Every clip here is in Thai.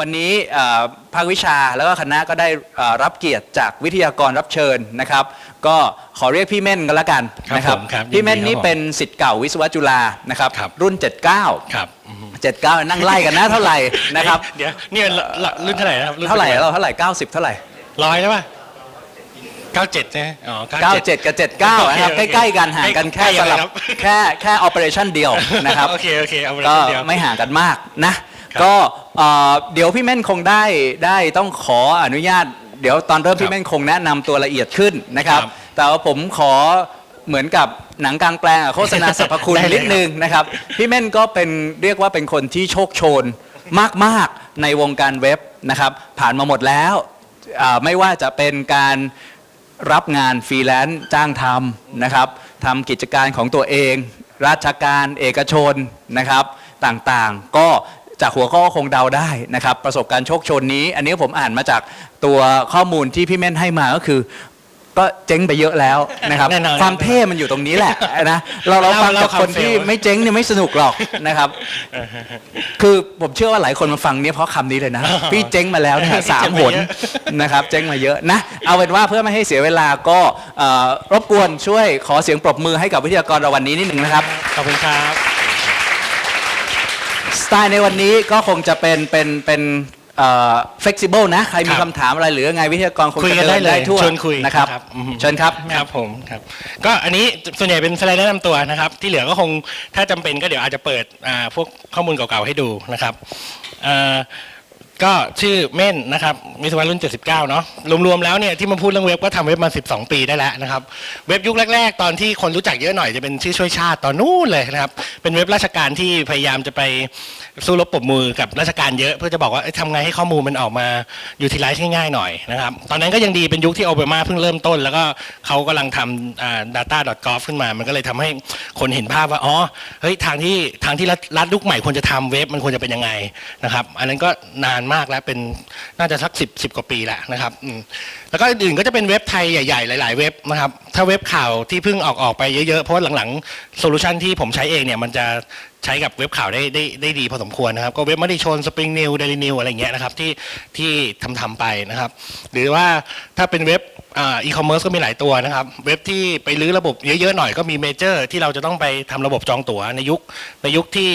วันนี้เอ่อภาควิชาแล้วก็คณะก็ได้เอ่อรับเกียรติจากวิทยากรรับเชิญนะครับ ก็ขอเรียกพี่เม่นกันละกันครับนะครับผมครับพี่เม่นยินดีครับนี่ผมเป็นสิทธิ์เก่าวิศวะจุฬานะครับครับรุ่น 79ครับอืม79 นั่งไล่กันนะเท่าไหร่นะครับเดี๋ยวนี่มันรุ่นเท่าไหร่นะครับนเท่าไหร่เราเท่าไหร่ 90 เท่าไหร่ร้อยใช่ป่ะเก้าเจ็ดใช่ไหมอ๋อ97 กับ 79นะครับโอเคโอเคใกล้ๆกันห่างกันแค่ใกล้ๆสกันลับครับแค่แค่ operation เดียวนะครับโอเคโอเคเอาไปก็เดียวไม่ห่างกันมากนะครับ ก็เอ่อเดี๋ยวพี่เม่นคงได้ได้ต้องขออนุญาต เดี๋ยวตอนเริ่มครับพี่เม่นคงแนะนำตัวละเอียดขึ้นนะครับ ครับแต่ว่าผมขอเหมือนกับหนังกลางแปลงอะโฆษณาสรรพคุณได้เลยนิดนึงนะครับ พี่เม่นก็เป็นเรียกว่าเป็นคนที่โชคโชนมาก ๆ ในวงการเว็บนะครับ ผ่านมาหมดแล้วอ่าไม่ว่าจะเป็นการ รับงานฟรีแลนซ์จ้างทำนะครับทำกิจการของตัวเอง ราชการเอกชนนะครับ ต่างๆ ก็ จากหัวข้อคงเดาได้นะครับ ประสบการณ์โชคโชนนี้ อันนี้ผมอ่านมาจากตัวข้อมูลที่พี่เม่นให้มาก็คือ ก็เจ๊งไปเยอะแล้วนะครับ แน่นอนความเท่มันอยู่ตรงนี้แหละนะเราเราเล่าฟังเล่าจากคนความที่เฟล ไม่เจ๊งเนี่ยไม่สนุกหรอกนะครับ คือผมเชื่อว่าหลายคนมาฟังเนี่ยเพราะคำนี้เลยนะ พี่เจ๊งมาแล้วเนี่ยสามหนนะครับ เจ๊งมาเยอะนะ เอาเป็นว่าเพื่อไม่ให้เสียเวลาก็เอ่อรบกวนช่วยขอเสียงปรบมือให้กับวิทยากรเราวันนี้นิดหนึ่งนะครับ ขอบคุณครับ สไตล์ในวันนี้ก็คงจะเป็นเป็นเป็นเอ่อ flexible นะ ใครมีครับคำถามอะไรหรือไงวิทยากรคงคุยจะกันเดิได้นเลยได้ทั่วชวนคุยนะครับครับอืม เชิญครับ ครับผมครับก็อันนี้ส่วนใหญ่เป็นสไลด์แนะนำตัวนะครับ ที่เหลือก็คงถ้าจำเป็นก็เดี๋ยวอาจจะเปิดอ่าพวกข้อมูลเก่าๆให้ดูนะครับอ่า ก็ชื่อเม่นนะครับมิสวรรุ่น 79 เนาะรวมๆแล้วเนี่ยที่มาพูดเรื่องเว็บก็ทำเว็บมา 12 ปีได้แล้วนะครับ เว็บยุคแรก ๆ ตอนที่คนรู้จักเยอะหน่อยจะเป็นชื่อช่วยชาติตอนนู้นเลยนะครับ เป็นเว็บราชการที่พยายามจะไป สู้รบปรบมือกับราชการเยอะเพื่อจะบอกว่าทำไงให้ข้อมูลมันออกมาอยู่ทิลไลซ์ง่ายๆหน่อยนะครับ ตอนนั้นก็ยังดีเป็นยุคที่โอบามาเพิ่งเริ่มต้น แล้วก็เขากำลังทำอ่า data.gov ขึ้นมา มันก็เลยทำให้คนเห็นภาพว่าอ๋อเฮ้ยทางที่ทางที่รัฐรัฐยุคใหม่ควรจะทำเว็บมันควรจะเป็นยังไงนะครับ อันนั้นก็นานมากแล้วเป็นน่าจะสักสิบสิบกว่าปีแล้วนะครับแล้วก็อื่นก็จะเป็นเว็บไทยใหญ่ๆ หลาย ๆ เว็บนะครับถ้าเว็บข่าวที่เพิ่งออกออกไปเยอะๆเพราะหลังๆโซลูชันที่ผมใช้เองเนี่ยมันจะ ใช้กับเว็บข่าวได้ได้ได้ดีพอสมควรนะครับ ก็เว็บมติชนสปริงนิวเดลินิวอะไรเงี้ยนะครับที่ที่ทำทำไปนะครับ หรือว่าถ้าเป็นเว็บ อีคอมเมิร์ซก็มีหลายตัวนะครับ เว็บที่ไปรื้อระบบเยอะๆหน่อยก็มีเมเจอร์ที่เราจะต้องไปทำระบบจองตั๋วในยุคในยุคที่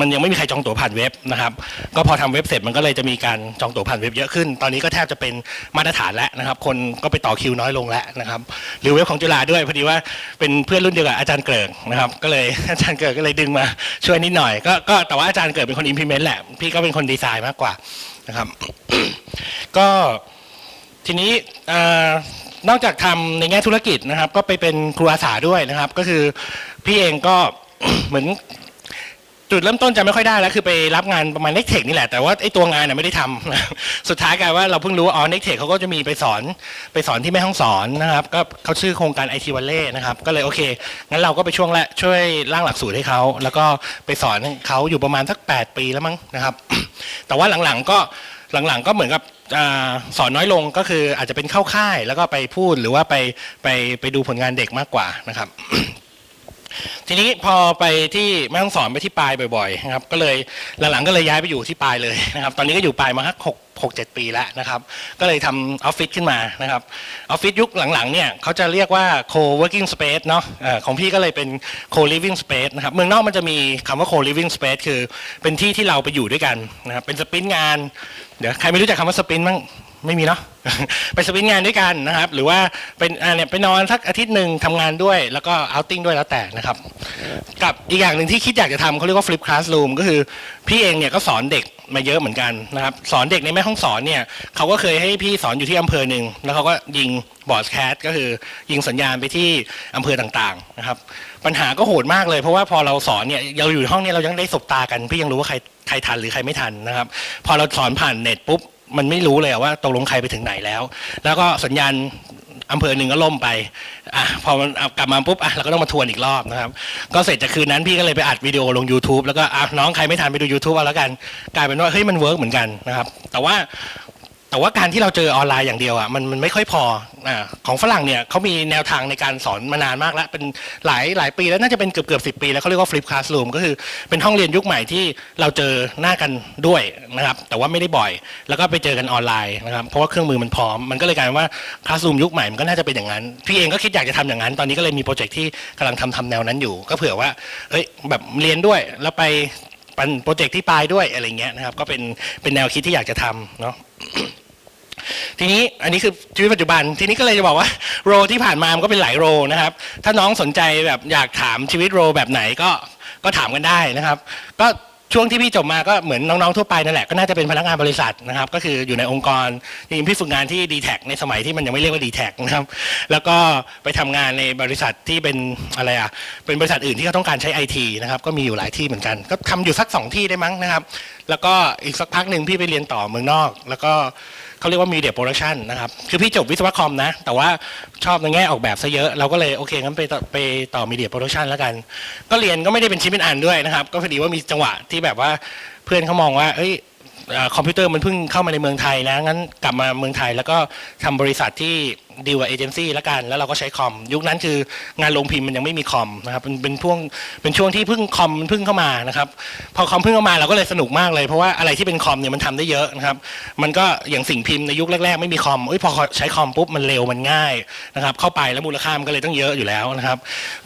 มันยังไม่มีใครจองตั๋วผ่านเว็บนะครับ ก็พอทำเว็บเสร็จมันก็เลยจะมีการจองตั๋วผ่านเว็บเยอะขึ้น ตอนนี้ก็แทบจะเป็นมาตรฐานแล้วนะครับ คนก็ไปต่อคิวน้อยลงแล้วนะครับ หรือเว็บของจุฬาด้วยพอดีว่าเป็นเพื่อนรุ่นเดียวกับอาจารย์เกริกนะครับ ก็เลยอาจารย์เกริกก็เลยดึงมาช่วยนิดหน่อย ก็ก็แต่ว่าอาจารย์เกริกเป็นคน implement แหละ พี่ก็เป็นคนดีไซน์มากกว่านะครับ ก็ ทีนี้นอกจากทำในแง่ธุรกิจนะครับ ก็ไปเป็นครูอาสาด้วยนะครับ ก็คือพี่เองก็เหมือนจุดเริ่มต้นจะไม่ค่อยได้แล้วคือไปรับงานประมาณเน็กเทคนี่แหละแต่ว่าไอ้ตัวงานน่ะไม่ได้ทำสุดท้ายกลายว่าเราเพิ่งรู้ว่าอ๋อเน็กเทคเขาก็จะมีไปสอนไปสอนที่แม่ห้องสอนนะครับก็เขาชื่อโครงการไอทีวัลเล่นะครับก็เลยโอเคงั้นเราก็ไปช่วงแรกช่วยร่างหลักสูตรให้เขาแล้วก็ไปสอนเขาอยู่ประมาณสัก 8 ปีแล้วมั้งนะครับ แต่ว่าหลังๆก็หลังๆก็เหมือนกับ สอนน้อยลงก็คืออาจจะเป็นเข้าค่าย แล้วก็ไปพูดหรือว่าไปไปไปดูผลงานเด็กมากกว่านะครับ ทีนี้พอไปที่แม่ห้องสอนไปที่ปลายบ่อยๆนะครับก็เลยหลังๆก็เลยย้ายไปอยู่ที่ปลายเลยนะครับ ตอนนี้ก็อยู่ปลายมาหกหกเจ็ดปีแล้วนะครับ ก็เลยทำออฟฟิศขึ้นมานะครับออฟฟิศยุคหลังๆเนี่ยเขาจะเรียกว่า co-working space เนาะเอ่อของพี่ก็เลยเป็น co-living space นะครับเมืองนอกมันจะมีคำว่า co-living space คือเป็นที่ที่เราไปอยู่ด้วยกันนะครับเป็นสปรินต์งาน เดี๋ยวใครไม่รู้จักคำว่าสปรินต์บ้าง ไม่มีเนาะ ไปสปรินต์งานด้วยกันนะครับ หรือว่าเป็นอ่าเนี่ยไปนอนสักอาทิตย์หนึ่งทำงานด้วย แล้วก็เอาติ้งด้วยแล้วแต่นะครับ กับอีกอย่างหนึ่งที่คิดอยากจะทำเขาเรียกว่า flip classroom ก็คือพี่เองเนี่ยก็สอนเด็กมาเยอะเหมือนกันนะครับ สอนเด็กในแม่ห้องสอนเนี่ยเขาก็เคยให้พี่สอนอยู่ที่อำเภอหนึ่งแล้วเขาก็ยิงบอร์ดแคสก็คือยิงสัญญาณไปที่อำเภอต่างๆนะครับ ปัญหาก็โหดมากเลยเพราะว่าพอเราสอนเนี่ยเราอยู่ห้องเนี่ยเรายังได้สบตากันพี่ยังรู้ว่าใครใครทันหรือใครไม่ทันนะครับ พอเราสอนผ่านเน็ตปุ๊บ มันไม่รู้เลยว่าตกลงใครไปถึงไหนแล้ว แล้วก็สัญญาณอำเภอหนึ่งก็ล่มไปอะพอมันกลับมาปุ๊บอะเราก็ต้องมาทวนอีกรอบนะครับ ก็เสร็จจากคืนนั้นพี่ก็เลยไปอัดวิดีโอลง YouTube แล้วก็อะน้องใครไม่ทันไปดู YouTube เอาแล้วกัน กลายเป็นว่าเฮ้ยมันเวิร์กเหมือนกันนะครับ แต่ว่า แต่ว่าการที่เราเจอออนไลน์อย่างเดียวอะมันมันไม่ค่อยพออ่าของฝรั่งเนี่ยเขามีแนวทางในการสอนมานานมากแล้ว เป็นหลายหลายปีแล้วน่าจะเป็นเกือบเกือบสิปีแล้วเขาเรียกว่า flip classroom ก็คือเป็นห้องเรียนยุคใหม่ที่เราเจอหน้ากันด้วยนะครับ แต่ว่าไม่ได้บ่อย แล้วก็ไปเจอกันออนไลน์นะครับ เพราะว่าเครื่องมือมันพร้อม มันก็เลยกลายเป็นว่า classroom ยุคใหม่มันก็น่าจะเป็นอย่างนั้น พี่เองก็คิดอยากจะทำอย่างนั้น ตอนนี้ก็เลยมีโปรเจกต์ที่กำลังทำทำแนวนั้นอยู่ ก็เผื่อว่าเอ้ยแบบเรียนด้วยแล้วไปเป็นโปรเจกต์ที่ปลายด้วยอะไรเงี้ยนะครับ ก็เป็นเป็นแนวคิดที่อยากจะทำเนาะ ทีนี้อันนี้คือชีวิตปัจจุบัน ทีนี้ก็เลยจะบอกว่าโรที่ผ่านมามันก็เป็นหลายโรนะครับ ถ้าน้องสนใจแบบอยากถามชีวิตโรแบบไหนก็ก็ถามกันได้นะครับ ก็ช่วงที่พี่จบมาก็เหมือนน้องๆทั่วไปนั่นแหละก็น่าจะเป็นพนักงานบริษัทนะครับ ก็คืออยู่ในองค์กรจริงพี่ฝึกงานที่ d t แทในสมัยที่มันยังไม่เรียกว่า d t แทนะครับ แล้วก็ไปทำงานในบริษัทที่เป็นอะไรอะเป็นบริษัทอื่นที่เขาต้องการใช้ไอทีนะครับก็มีอยู่หลายที่เหมือนกัน ก็ทำอยู่สักสองที่ได้มั้งนะครับ แล้วก็อีกสักพักหนึ่งพี่ไปเรียนต่อเมืองนอก แล้วก็ เขาเรียกว่ามีเดียโปรดักชันนะครับคือพี่จบวิศวะคอมนะ แต่ว่าชอบในแง่ออกแบบซะเยอะ เราก็เลยโอเคงั้นไปต่อไปต่อมีเดียโปรดักชันแล้วกัน ก็เรียนก็ไม่ได้เป็นชิ้นเป็นอันด้วยนะครับ ก็พอดีว่ามีจังหวะที่แบบว่าเพื่อนเขามองว่าเอ้ยคอมพิวเตอร์มันเพิ่งเข้ามาในเมืองไทยนะงั้นกลับมาเมืองไทยแล้วก็ทำบริษัทที่ ดีลกับเอเจนซี่ล้วกัน แล้วเราก็ใช้คอม ยุคนั้นคืองานลงพิมพ์มันยังไม่มีคอมนะครับเป็นเป็นช่วงเป็นช่วงที่เพิ่งคอมมันเพิ่งเข้ามานะครับ พอคอมเพิ่งเข้ามาเราก็เลยสนุกมากเลย เพราะว่าอะไรที่เป็นคอมเนี่ยมันทำได้เยอะนะครับ มันก็อย่างสิ่งพิมพ์ในยุคแรกๆไม่มีคอมเอ้ยพอใช้คอมปุ๊บมันเร็วมันง่ายนะครับ เข้าไปแล้วมูลค่ามันก็เลยต้องเยอะอยู่แล้วนะครับ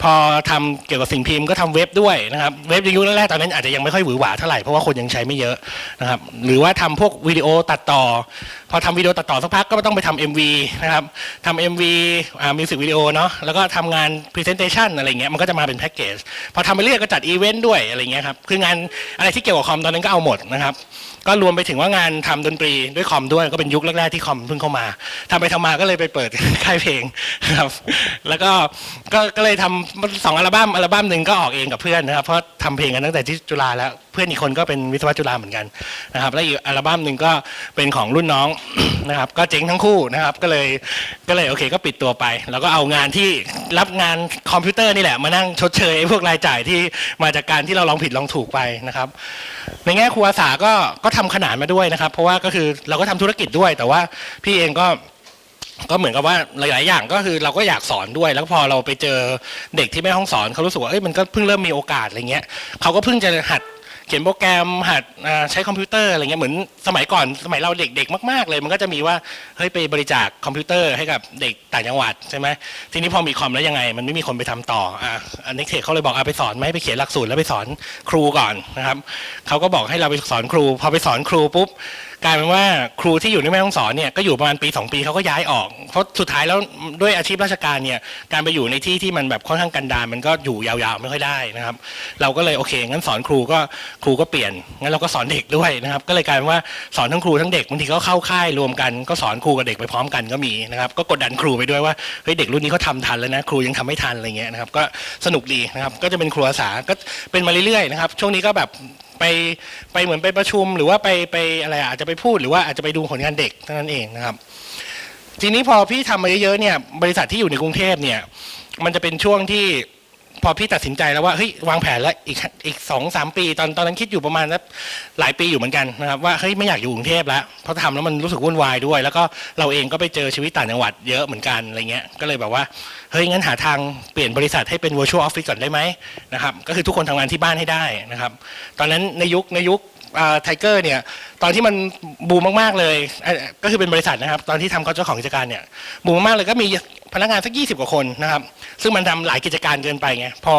พอทำเกี่ยวกับสิ่งพิมพ์ก็ทำเว็บด้วยนะครับ เว็บในยุคแรกๆตอนนั้นอาจจะยังไม่ค่อยหวือหวาเท่าไหร่เพราะว่าคนยังใช้ไม่เยอะนะครับ หรือว่าทำพวกวิดีโอตัดต่อ พอทำวิดีโอตัดต่อสักพักก็ต้องไปทำ MV นะครับทำ MV อ่ามิวสิกวิดีโอเนาะแล้วก็ทำงาน Presentation อะไรเงี้ยมันก็จะมาเป็นแพ็กเกจพอทำไปเรื่อยก็จัดอีเวนต์ด้วยอะไรเงี้ยครับคืองานอะไรที่เกี่ยวกับคอมตอนนั้นก็เอาหมดนะครับก็รวมไปถึงว่างานทำดนตรีด้วยคอมด้วยก็เป็นยุคแรกๆที่คอมเพิ่งเข้ามาทำไปทำมาก็เลยไปเปิดค่ายเพลงนะครับ แล้วก็ก็ก็เลยทำสองอัลบั้มอัลบั้มหนึ่งก็ออกเองกับเพื่อนนะครับเพราะทำเพลงกันตั้งแต่ที่จุฬาแล้ว เพื่อนอีกคนก็เป็นวิศวะจุฬาเหมือนกันนะครับ แล้วอีกอัลบั้มหนึ่งก็เป็นของรุ่นน้องนะครับ ก็เจ๊งทั้งคู่นะครับ ก็เลยก็เลยโอเค ก็ปิดตัวไป แล้วก็เอางานที่รับงานคอมพิวเตอร์นี่แหละมานั่งชดเชยพวกรายจ่ายที่มาจากการที่เราลองผิดลองถูกไปนะครับ ในแง่ครูอาสาก็ก็ทำขนานมาด้วยนะครับ เพราะว่าก็คือเราก็ทำธุรกิจด้วย แต่ว่าพี่เองก็ก็เหมือนกับว่าหลายๆอย่างก็คือเราก็อยากสอนด้วย แล้วพอเราไปเจอเด็กที่แม่ห้องสอนเขารู้สึกว่าเอ้ยมันก็เพิ่งเริ่มมีโอกาสอะไรเงี้ยเขาก็เพิ่งจะหัด เขียนโปรแกรมหัดใช้คอมพิวเตอร์อะไรเงี้ยเหมือนสมัยก่อนสมัยเราเด็กๆมากๆเลย มันก็จะมีว่าเฮ้ยไปบริจาคคอมพิวเตอร์ให้กับเด็กต่างจังหวัดใช่ไหมทีนี้พอมีคอมแล้วยังไง มันไม่มีคนไปทำต่ออะอันนี้เทคเขาเลยบอกเอาไปสอนไหมไปเขียนหลักสูตรแล้วไปสอนครูก่อนนะครับเขาก็บอกให้เราไปสอนครู พอไปสอนครูปุ๊บ กลายเป็นว่าครูที่อยู่ในแม่ห้องสอนเนี่ยก็อยู่ประมาณปี 2 ปีเขาก็ย้ายออกเพราะสุดท้ายแล้วด้วยอาชีพราชการเนี่ยการไปอยู่ในที่ที่มันแบบค่อนข้างกันดารมันก็อยู่ยาวๆไม่ค่อยได้นะครับ เราก็เลยโอเคงั้นสอนครูก็ครูก็เปลี่ยนงั้นเราก็สอนเด็กด้วยนะครับ ก็เลยกลายเป็นว่าสอนทั้งครูทั้งเด็กบางทีก็เข้าค่ายรวมกันก็สอนครูกับเด็กไปพร้อมกันก็มีนะครับก็กดดันครูไปด้วยว่าเฮ้ยเด็กรุ่นนี้เขาทำทันแล้วนะครูยังทำไม่ทันอะไรเงี้ยนะครับก็สนุกดีนะครับก็จะเป็นครูอาสาก็เป็นมาเรื่อยๆนะครับช่วงนี้ก็แบบ ไปไปเหมือนไปประชุมหรือว่าไปไปอะไรอาจจะไปพูดหรือว่าอาจจะไปดูผลงานเด็กเท่านั้นเองนะครับ ทีนี้พอพี่ทำมาเยอะๆเนี่ยบริษัทที่อยู่ในกรุงเทพเนี่ย มันจะเป็นช่วงที่ พอพี่ตัดสินใจแล้วว่าเฮ้ยวางแผนแล้วอีกอีกสองสามปี ตอนตอนนั้นคิดอยู่ประมาณสักหลายปีอยู่เหมือนกันนะครับว่าเฮ้ยไม่อยากอยู่กรุงเทพแล้วเพราะทำแล้วมันรู้สึกวุ่นวายด้วย แล้วก็เราเองก็ไปเจอชีวิตต่างจังหวัดเยอะเหมือนกันอะไรเงี้ยก็เลยแบบว่าเฮ้ยงั้นหาทางเปลี่ยนบริษัทให้เป็น virtual office ก่อนได้ไหมนะครับก็คือทุกคนทำงานที่บ้านให้ได้นะครับ ตอนนั้นในยุคในยุค ไทเกอร์เนี่ยตอนที่มันบูมมากๆเลยอ่อก็คือเป็นบริษัทนะครับ ตอนที่ทำเขาเจ้าของกิจการเนี่ยบูมมากๆเลยก็มีพนักงานสักยี่สิบกว่าคนนะครับ ซึ่งมันทำหลายกิจการเกินไปไงพอ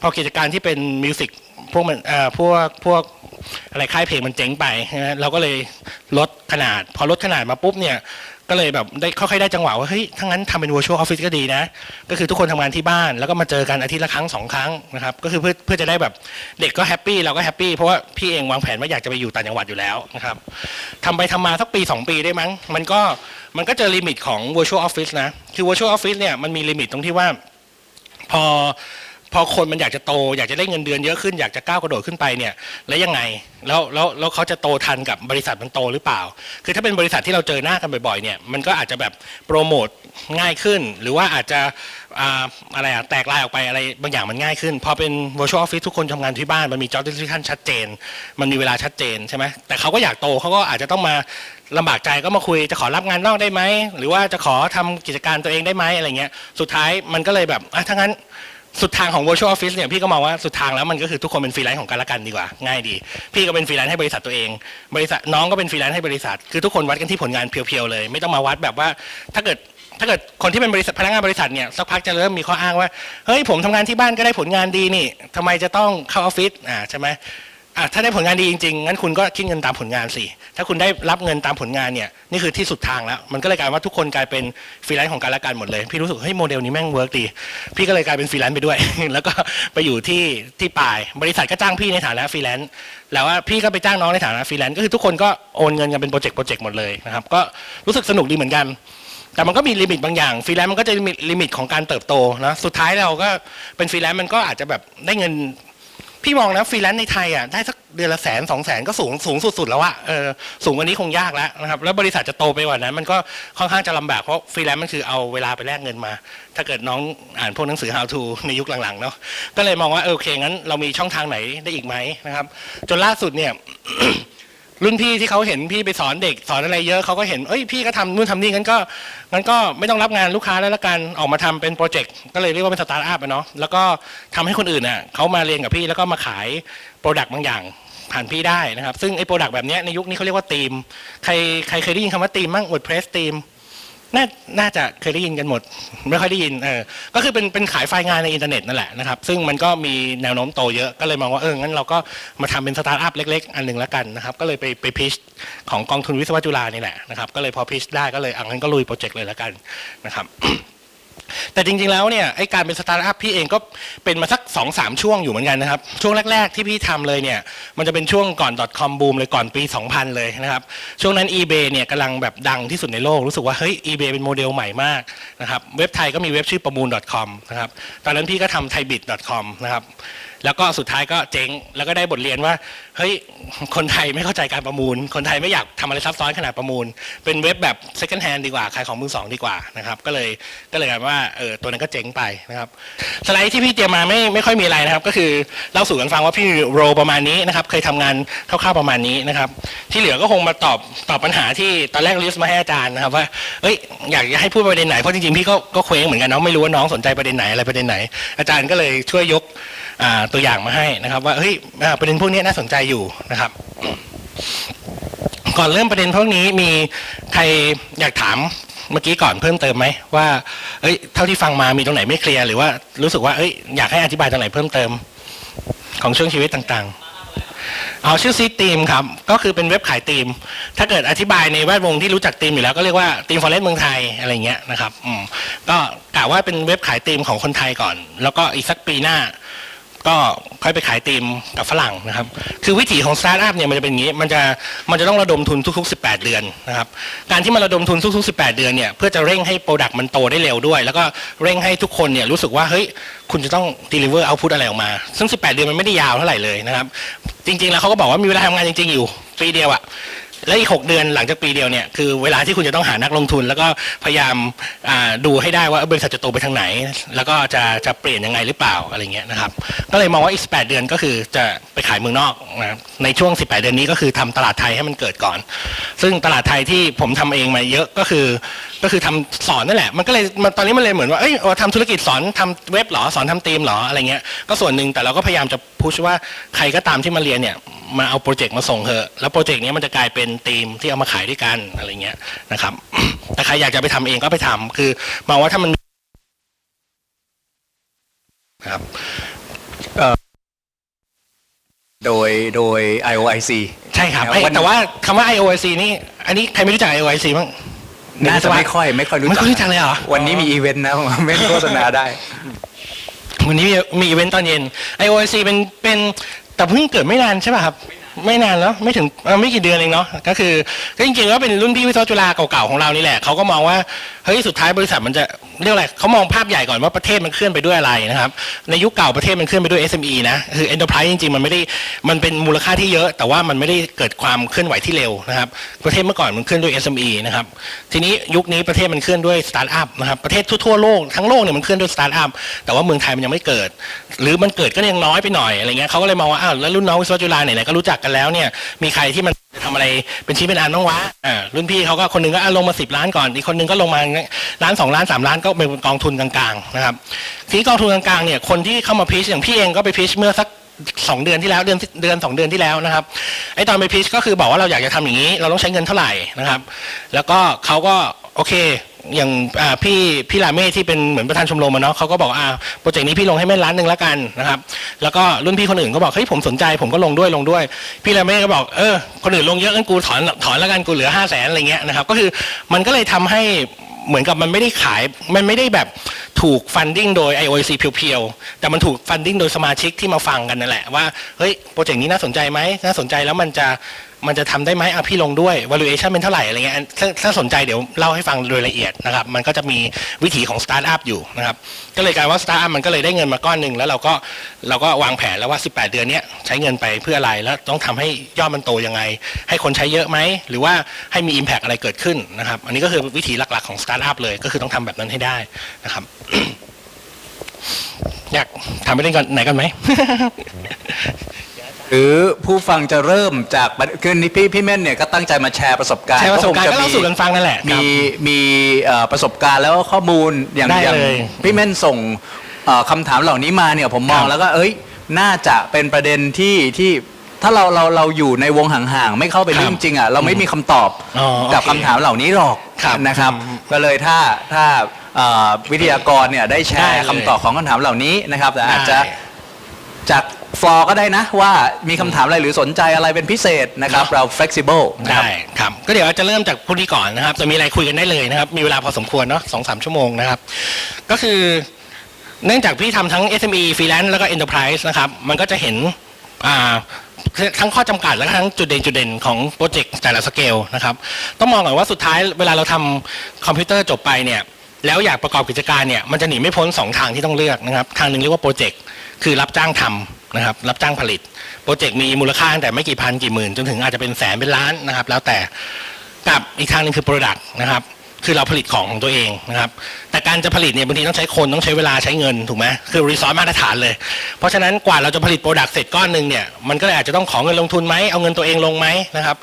พอกิจการที่เป็นมิวสิกพวกมันเอ่อพวกพวกอะไรค่ายเพลงมันเจ๊งไปนะเราก็เลยลดขนาด พอลดขนาดมาปุ๊บเนี่ย ก็เลยแบบได้ค่อยๆได้จังหวะว่าเฮ้ยถ้างั้นทำเป็น virtual office ก็ดีนะ ก็คือทุกคนทำงานที่บ้าน แล้วก็มาเจอกันอาทิตย์ละครั้งสองครั้งนะครับ ก็คือเพื่อเพื่อจะได้แบบเด็กก็แฮปปี้เราก็แฮปปี้เพราะว่าพี่เองวางแผนว่าอยากจะไปอยู่ต่างจังหวัดอยู่แล้วนะครับทำไปทำมาสักปี 2 ปีได้มั้ง มันก็มันก็เจอลิมิตของ virtual office นะ คือ virtual office เนี่ยมันมีลิมิตตรงที่ว่าพอ อคนมันอยากจะโต อยากจะได้เงินเดือนเยอะขึ้นอยากจะก้าวกระโดดขึ้นไปเนี่ยแล้วยังไงแล้วแล้วแล้วเขาจะโตทันกับบริษัทมันโตหรือเปล่า คือถ้าเป็นบริษัทที่เราเจอหน้ากันบ่อยๆเนี่ยมันก็อาจจะแบบโปรโมทง่ายขึ้น หรือว่าอาจจะอ่าอะไรอะแตกลายออกไปอะไรบางอย่างมันง่ายขึ้นพอเป็น virtual office ทุกคนทำงานที่บ้านมันมี job description ชัดเจน มันมีเวลาชัดเจนใช่ไหมแต่เขาก็อยากโตเขาก็อาจจะต้องมาลำบากใจก็มาคุยจะขอรับงานนอกได้ไหมหรือว่าจะขอทำกิจการตัวเองได้ไหมอะไรเงี้ยสุดท้ายมันก็เลยแบบอะถ้างั้น สุดทางของ virtual office เนี่ยพี่ก็มองว่าสุดทางแล้วมันก็คือทุกคนเป็นฟรีแลนซ์ของกันและกันดีกว่า ง่ายดี พี่ก็เป็นฟรีแลนซ์ให้บริษัทตัวเอง บริษัทน้องก็เป็นฟรีแลนซ์ให้บริษัท คือทุกคนวัดกันที่ผลงานเพียวๆเลย ไม่ต้องมาวัดแบบว่าถ้าเกิดถ้าเกิดคนที่เป็นบริษัทพนักงานบริษัทเนี่ยสักพักจะเริ่มมีข้ออ้างว่าเฮ้ยผมทำงานที่บ้านก็ได้ผลงานดีนี่ทำไมจะต้องเข้าออฟฟิศอ่าใช่ไหม อะถ้าได้ผลงานดีจริงๆงั้นคุณก็คิดเงินตามผลงานสิถ้าคุณได้รับเงินตามผลงานเนี่ยนี่คือที่สุดทางแล้ว มันก็เลยกลายว่าทุกคนกลายเป็นฟรีแลนซ์ของกันและกันหมดเลย พี่รู้สึกเฮ้ยโมเดลนี้แม่งเวิร์กดี พี่ก็เลยกลายเป็นฟรีแลนซ์ไปด้วย แล้วก็ไปอยู่ที่ที่ปลาย บริษัทก็จ้างพี่ในฐานะฟรีแลนซ์แล้วว่าพี่ก็ไปจ้างน้องในฐานะฟรีแลนซ์ก็คือทุกคนก็โอนเงินกันเป็นโปรเจกต์โปรเจกต์หมดเลยนะครับก็รู้สึกสนุกดีเหมือนกันแต่มันก็มีลิมิตบางอย่างฟรีแลนซ์มันก็จะลิมิตของการเติบโตนะสุดท้ายเราก็เป็นฟรีแลนซ์มันก็อาจจะแบบได้เงิน พี่มองนะฟรีแลนซ์ในไทยอะได้สักเดือนละแสนสองแสนก็สูงสูงสุดๆแล้วอะเออสูงกว่านี้คงยากแล้วนะครับแล้วบริษัทจะโตไปกว่านั้น มันก็ค่อนข้างจะลำบากเพราะฟรีแลนซ์มันคือเอาเวลาไปแลกเงินมา ถ้าเกิดน้องอ่านพวกหนังสือ how to ในยุคหลังๆเนาะก็เลยมองว่าเออโอเคงั้นเรามีช่องทางไหนได้อีกไหมนะครับ จนล่าสุดเนี่ย รุ่นพี่ที่เขาเห็นพี่ไปสอนเด็กสอนอะไรเยอะเขาก็เห็นเอ้ยพี่ก็ทำนู่นทำนี่งั้นก็งั้นก็ไม่ต้องรับงานลูกค้าแล้วละกันออกมาทำเป็นโปรเจกต์ก็เลยเรียกว่าเป็นสตาร์ทอัพเนาะแล้วก็ทำให้คนอื่นอะเขามาเรียนกับพี่แล้วก็มาขายโปรดักต์บางอย่างผ่านพี่ได้นะครับ ซึ่งไอ้โปรดักต์แบบนี้ในยุคนี้เขาเรียกว่าทีมใครใครเคยได้ยินคำว่าทีมบ้าง WordPress ธีม น่าน่าจะเคยได้ยินกันหมด ไม่ค่อยได้ยินเออก็คือเป็นเป็นขายไฟล์งานในอินเทอร์เน็ตนั่นแหละนะครับ ซึ่งมันก็มีแนวโน้มโตเยอะก็เลยมองว่าเอองั้นเราก็มาทำเป็นสตาร์ทอัพเล็ก ๆ อันหนึ่งแล้วกันนะครับ ก็เลยไปไปพิชของกองทุนวิศวะจุฬานี่แหละนะครับ ก็เลยพอพิชได้ก็เลยอะงั้นก็ลุยโปรเจกต์เลยแล้วกันนะครับ แต่จริงๆแล้วเนี่ยไอการเป็นสตาร์ทอัพพี่เองก็เป็นมาสัก2อสามช่วงอยู่เหมือนกันนะครับ ช่วงแรก ๆ ที่พี่ทำเลยเนี่ยมันจะเป็นช่วงก่อน .com boom เลยก่อนปี 2000 เลยนะครับ ช่วงนั้น eBay เนี่ยกำลังแบบดังที่สุดในโลก รู้สึกว่าเฮ้ย eBay เป็นโมเดลใหม่มากนะครับเว็บไทยก็มีเว็บชื่อประมูล .com นะครับตอนนั้นพี่ก็ทำ thaibit .com นะครับ แล้วก็สุดท้ายก็เจ๊งแล้วก็ได้บทเรียนว่าเฮ้ยคนไทยไม่เข้าใจการประมูล คนไทยไม่อยากทำอะไรซับซ้อนขนาดประมูล เป็นเว็บแบบ second hand ดีกว่าขายของมือสองดีกว่านะครับก็เลยก็เลยกลายว่าเออตัวนั้นก็เจ๊งไปนะครับสไลด์ที่พี่เตรียมมาไม่ไม่ค่อยมีอะไรนะครับ ก็คือเล่าสู่กันฟังว่าพี่โรประมาณนี้นะครับเคยทำงานคร่าวๆประมาณนี้นะครับ ที่เหลือก็คงมาตอบตอบปัญหาที่ตอนแรกลิสต์มาให้อาจารย์นะครับว่าเอ้ยอยากจะให้พูดประเด็นไหนเพราะจริงๆพี่ก็ก็เคว้งเหมือนกันเนาะไม่รู้ว่าน้องสนใจประเด็นไหนอะไรประเด็นไหน อาจารย์ก็เลยช่วยยก ตัวอย่างมาให้นะครับ ว่าเฮ้ยประเด็นพวกนี้น่าสนใจอยู่นะครับ ก่อนเริ่มประเด็นพวกนี้มีใครอยากถามเมื่อกี้ก่อนเพิ่มเติมไหมว่าเอ้ยเท่าที่ฟังมามีตรงไหนไม่เคลียร์หรือว่ารู้สึกว่าเอ้ยอยากให้อธิบายตรงไหนเพิ่มเติม ของช่วงชีวิตต่างๆ เอาชื่อซีทีมครับ ก็คือเป็นเว็บขายทีม ถ้าเกิดอธิบายในแวดวงที่รู้จักทีมอยู่แล้วก็เรียกว่าทีมฟอร์เรสเมืองไทยอะไรเงี้ยนะครับอืมก็กะว่าเป็นเว็บขายทีมของคนไทยก่อน แล้วก็อีกสักปีหน้า ก็ค่อยไปขายทีมกับฝรั่งนะครับ คือวิถีของสตาร์ทอัพเนี่ยมันจะเป็นอย่างนี้ มันจะมันจะต้องระดมทุนทุก ๆ 18 เดือนนะครับ การที่มันระดมทุนทุก ๆ 18 เดือนเนี่ยเพื่อจะเร่งให้โปรดักต์มันโตได้เร็วด้วย แล้วก็เร่งให้ทุกคนเนี่ยรู้สึกว่าเฮ้ยคุณจะต้อง deliver output อะไรออกมา ซึ่ง 18 เดือนมันไม่ได้ยาวเท่าไหร่เลยนะครับ จริง ๆ แล้วเขาก็บอกว่ามีเวลาทำงานจริง ๆ อยู่ปีเดียวอะ และอีก 6 เดือนหลังจากปีเดียวเนี่ยคือเวลาที่คุณจะต้องหานักลงทุน แล้วก็พยายามาดูให้ได้ว่าบริษัทจะโตไปทางไหน แล้วก็จะจะเปลี่ยนยังไงหรือเปล่าอะไรเงี้ยนะครับก็เลยมองว่าอีก 18 เดือนก็คือจะไปขายเมืองนอกนะในช่วง 18 เดือนนี้ก็คือทำตลาดไทยให้มันเกิดก่อน ซึ่งตลาดไทยที่ผมทำเองมาเยอะก็คือ ก็คือทำสอนนั่นแหละ มันก็เลยมันตอนนี้มันเลยเหมือนว่าเอ้ยเอทำธุรกิจสอนทำเว็บหรอสอนทำธีมหรออะไรเงี้ยก็ส่วนหนึ่งแต่เราก็พยายามจะพุชว่าใครก็ตามที่มาเรียนเนี่ยมาเอาโปรเจกต์มาส่งเถอะแล้วโปรเจกต์นี้มันจะกลายเป็นธีมที่เอามาขายด้วยกันอะไรเงี้ยนะครับแต่ใครอยากจะไปทำเองก็ไปทำคือมองว่าถ้ามันนะครับโดยโดย IOIC ใช่ครับแล้วเอ้ยวันแต่ว่าคำว่า IOIC นี่ อันนี้ใครไม่รู้จัก IOIC บ้างน่าจะไม่ค่อย ไม่ค่อยรู้ไม่จักค่อยรู้จักเลยเหรอ วันนี้มีอีเวนต์นะไม่โฆษณาได้ วันนี้มีมีอีเวนต์ตอนเย็น IOIC เป็นเป็นแต่เพิ่งเกิดไม่นานใช่ป่ะครับ ไม่นานเนาะไม่ถึงไม่กี่เดือนเองเนาะก็คือก็จริงๆก็เป็นรุ่นพี่วิศวจุฬาเก่าๆของเรานี่แหละเขาก็มองว่าเฮ้ยสุดท้ายบริษัทมันจะเรียกอะไรเขามองภาพใหญ่ก่อนว่าประเทศมันเคลื่อนไปด้วยอะไรนะครับในยุคเก่าประเทศมันเคลื่อนไปด้วย SME นะคือ Enterprise จริงๆมันไม่ได้มันเป็นมูลค่าที่เยอะ แต่ว่ามันไม่ได้เกิดความเคลื่อนไหวที่เร็วนะครับประเทศเมื่อก่อนมันเคลื่อนด้วย SME นะครับทีนี้ยุคนี้ประเทศมันเคลื่อนด้วยสตาร์ทอัพนะครับประเทศทั่วโลกทั้งโลกเนี่ยมันเคลื่อนด้วยสตาร์ทอัพแต่ว่าเมืองไทยมันยังไม่เกิด หรือมันเกิดก็ยังน้อยไปหน่อยอะไรเงี้ยเขาก็เลยมองว่าอ้าวแล้วรุ่นน้องวิศวจุฬาไหนๆก็รู้จักกันแล้วเนี่ยมีใครที่มันจะทำอะไรเป็นชิ้นเป็นอันบ้างวะอ่ารุ่นพี่เขาก็คนหนึงก็อะลงมาสิบล้านก่อนอีกคนหนึงก็ลงมาล้านสองล้านสามล้านก็เป็นกองทุนกลางๆนะครับทีนี้กองทุนกลางๆเนี่ยคนที่เข้ามาพิชอย่างพี่เองก็ไปพิชเมื่อสักสองเดือนที่แล้วเดือนเดือนสองเดือนที่แล้วนะครับไอตอนไปพิชก็คือบอกว่าเราอยากจะทำอย่างนี้ เราต้องใช้เงินเท่าไหร่นะครับ แล้วก็เขาก็โอเค อย่างพี่พี่ลาเม่ที่เป็นเหมือนประธานชมรมเนาะเขาก็บอกอ่าโปรเจกต์นี้พี่ลงให้แม่ล้านหนึ่งแล้วกันนะครับ แล้วก็รุ่นพี่คนอื่นก็บอกเฮ้ยผมสนใจผมก็ลงด้วยลงด้วย พี่ลาเม่ก็บอกเออคนอื่นลงเยอะงั้นกูถอนถอนแล้วกันกูเหลือห้าแสนอะไรเงี้ยนะครับก็คือมันก็เลยทำให้เหมือนกับมันไม่ได้ขาย มันไม่ได้แบบถูกฟันดิ้งโดย IOC เพียวๆ แต่มันถูกฟันดิ้งโดยสมาชิกที่มาฟังกันนั่นแหละว่า เฮ้ย โปรเจกต์นี้น่าสนใจไหม น่าสนใจแล้วมันจะ มันจะทำได้ไหมอะพี่ลงด้วย valuation เป็นเท่าไหร่อะไรเงี้ยถ้าถ้าสนใจเดี๋ยวเล่าให้ฟังโดยละเอียดนะครับ มันก็จะมีวิถีของสตาร์ทอัพอยู่นะครับก็เลยกลายว่าสตาร์ทอัพมันก็เลยได้เงินมาก้อนหนึ่งแล้วเราก็เราก็วางแผนแล้วว่า 18 เดือนเนี้ยใช้เงินไปเพื่ออะไรแล้วต้องทำให้ยอดมันโตยังไง ให้คนใช้เยอะไหมหรือว่าให้มี Impact อะไรเกิดขึ้นนะครับ อันนี้ก็คือวิธีหลักๆของสตาร์ทอัพเลยก็คือต้องทำแบบนั้นให้ได้นะครับอยากถามไปเล่นก่อนไหนกันไหม หรือผู้ฟังจะเริ่มจากประคือนี่พี่พี่เม่นเนี่ยก็ตั้งใจมาแชร์ประสบการณ์แชร์ประสบการณ์คก็งจเล่าสู่กันฟังนั่นแหละคมีรับมีเอ่อประสบการณ์แล้วก็ข้อมูลอย่างได้อย่างเลยพี่เม่นส่งเอ่อคำถามเหล่านี้มาเนี่ยผมมองครับแล้วก็เอ้ยน่าจะเป็นประเด็นที่ที่ถ้าเราเราเราอยู่ในวงห่างๆไม่เข้าไปครับเรื่องจริงอะเราไม่มีคำตอบอ๋อกับโอคำเคถามเหล่านี้หรอกครับนะครับอืมก็เลยถ้าถ้าเอ่อวิทยากรเนี่ยได้แชได้ร์เลยคำตอบของคำถามเหล่านี้นะครับแต่อาจจะได้จาก ฟลอร์ก็ได้นะว่ามีคำถามอะไรหรือสนใจอะไรเป็นพิเศษนะครับเนอะเรา flexible นะครับ ได้ครับก็เดี๋ยวจะเริ่มจากพวกนี้ก่อนนะครับ จะมีอะไรคุยกันได้เลยนะครับ มีเวลาพอสมควรเนาะสองสามชั่วโมงนะครับ ก็คือเนื่องจากพี่ทำทั้ง SME Freelance แล้วก็ Enterprise นะครับ มันก็จะเห็นอ่าทั้งข้อจำกัดและทั้งจุดเด่นจุดเด่นของโปรเจกต์แต่ละสเกลนะครับ ต้องมองก่อนว่าสุดท้ายเวลาเราทำคอมพิวเตอร์จบไปเนี่ย แล้วอยากประกอบกิจการเนี่ย มันจะหนีไม่พ้น2ทางที่ต้องเลือกนะครับ ทางหนึ่งเรียกว่าโปรเจกต์คือรับจ้างทำ นะครับ รับจ้างผลิต โปรเจกต์มีมูลค่าตั้งแต่ไม่กี่พันกี่หมื่น จนถึงอาจจะเป็นแสนเป็นล้านนะครับ แล้วแต่กับอีกทางหนึ่งคือ Product นะครับ คือเราผลิตของของตัวเองนะครับ แต่การจะผลิตเนี่ยบางทีต้องใช้คนต้องใช้เวลาใช้เงินถูกไหมคือรีซอสมาตรฐานเลย เพราะฉะนั้นกว่าเราจะผลิตโปรดักต์เสร็จก้อนหนึ่งเนี่ยมันก็เลยอาจจะต้องขอเงินลงทุนไหมเอาเงินตัวเองลงไหมนะครับ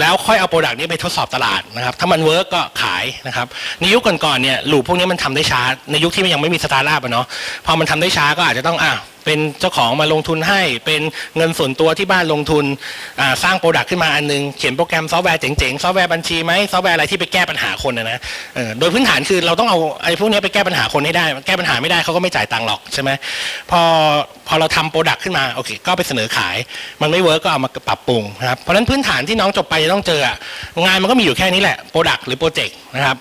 แล้วค่อยเอาโปรดักต์นี้ไปทดสอบตลาดนะครับ ถ้ามันเวิร์กก็ขายนะครับ ในยุคก่อนๆเนี่ยลูปพวกนี้มันทำได้ช้า ในยุคที่มันยังไม่มีสตาร์ทอัพอะเนาะ พอมันทำได้ช้าก็อาจจะต้องอะ เป็นเจ้าของมาลงทุนให้ เป็นเงินส่วนตัวที่บ้านลงทุนสร้างโปรดักต์ขึ้นมาอันนึง เขียนโปรแกรมซอฟต์แวร์เจ๋งๆ ซอฟต์แวร์บัญชีไหมซอฟต์แวร์อะไรที่ไปแก้ปัญหาคนนะนะโดยพื้นฐานคือเราต้องเอาไอ้พวกนี้ไปแก้ปัญหาคนให้ได้ แก้ปัญหาไม่ได้เขาก็ไม่จ่ายตังค์หรอกใช่ไหมพอพอเราทำโปรดักต์ขึ้นมาโอเคก็ไปเสนอขาย มันไม่เวิร์กก็เอามาปรับปรุงนะครับเพราะฉะนั้นพื้นฐานที่น้องจบไปจะต้องเจองานมันก็มีอยู่แค่นี้แหละโปรดักต์หรือโปรเจกต์นะครับ